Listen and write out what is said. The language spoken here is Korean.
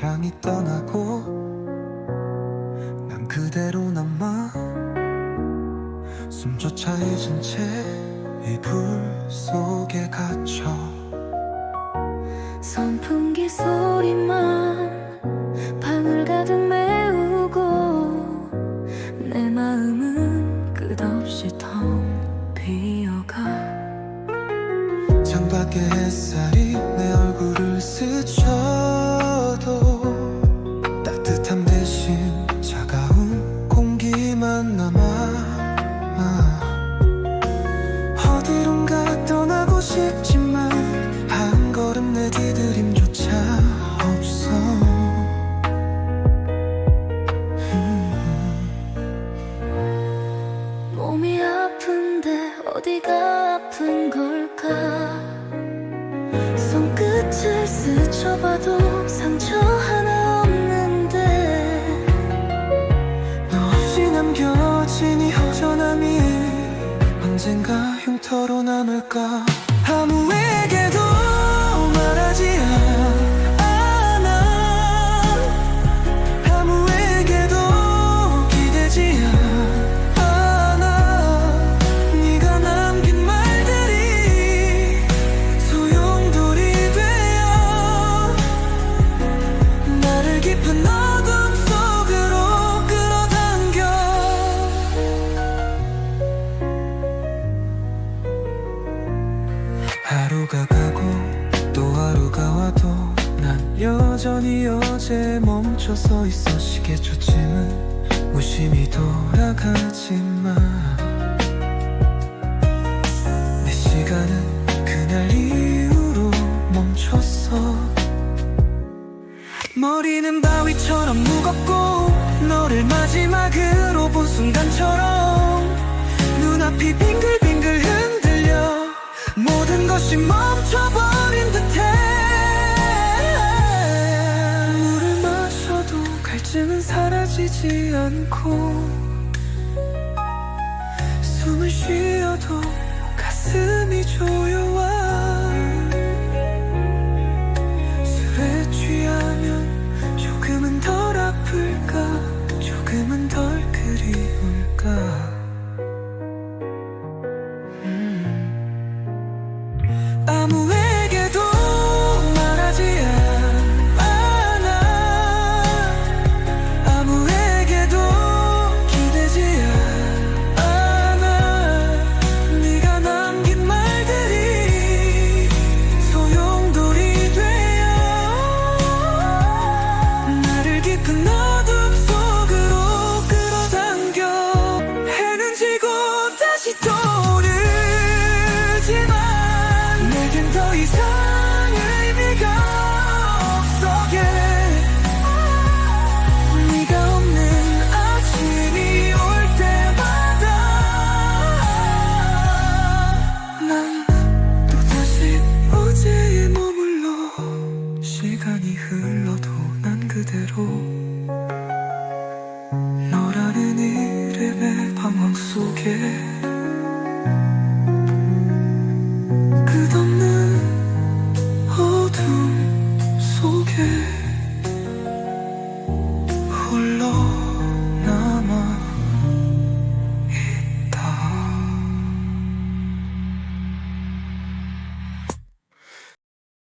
이미 떠나고 난 그대로 남아 숨조차 잊은 채 이불 속에 갇혀. 선풍기 소리만 방을 가득 메우고 내 마음은 끝없이 텅 비어가. 창밖의 햇살이 내 얼굴을 스쳐 어디가 아픈 걸까? 손끝을 스쳐봐도 상처 하나 없는데 너 없이 남겨진 이 허전함이 언젠가 흉터로 남을까? 아무에게도 말하지 않아 하루가 가고 또 하루가 와도 난 여전히 어제 멈춰 서 있어 시계 초침은 무심히 돌아가지만 내 시간은 그날 이후로 멈췄어. 머리는 바위처럼 무겁고 너를 마지막으로 본 순간처럼 것이 멈춰버린 듯해. 물을 마셔도 갈증은 사라지지 않고 숨을 쉬어도 가슴이 조여와 음. 시간이 흘러도 난 그대로 너라는 이름의 방황 속에